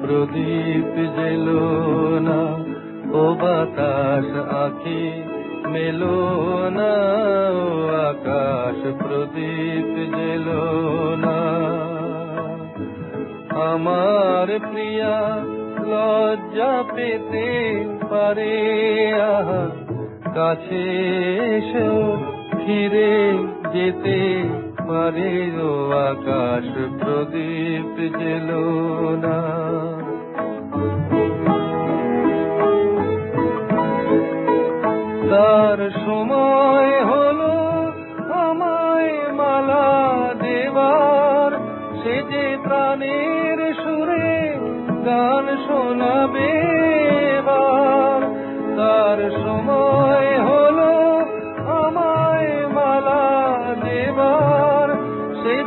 প্রদীপ jello না, ও বাতাস আখি মেলো না, ও আকাশ প্রদীপ জেলো না। আমার প্রিয়া লজ্জা পেতে পারে কাছে এসেও ফিরে যেতে পারে ও আকাশ প্রদীপ জেলো না। তার সময় হলো আমায় মালা দেবার। সে যে প্রাণের সুরে গান শোনাবে সে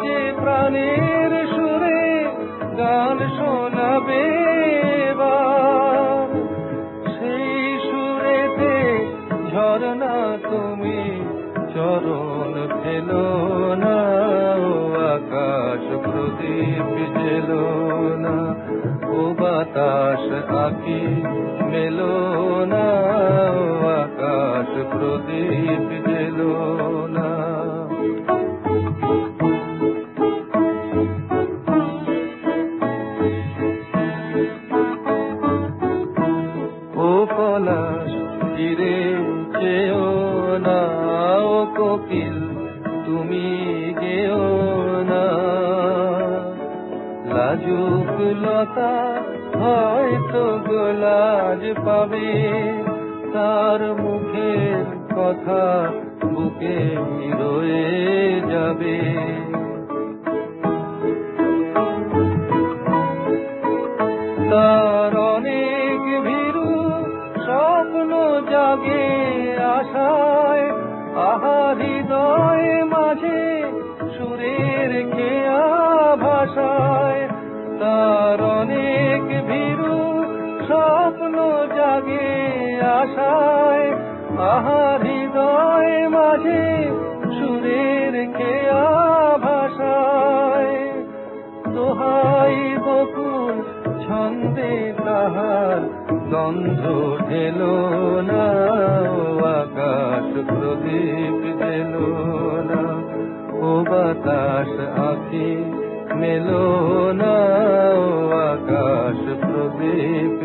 প্রাণের সুরে গান শোনাবে। সেই সুরেতে ঝরনা তুমি চরণ ফেলো না আকাশ প্রদীপ জেলো না, ও বাতাস আকি মেলো না কোকিল তুমি গেও না। লাজুক লতা হয়তো গোলাজ পাবে, তার মুখের কথা বুকে রয়ে যাবে। তার অনেক ভীরু স্বপ্ন জাগে আশায় আহা হৃদয় মাঝে সুরের খেয়া ভাষায়। দোহাই বকুল, ছন্দে তাহার গন্ধ ঢেলো না আকাশ প্রদীপ দিলো না, ও বাতাস আখি মেলো না আকাশ প্রদীপ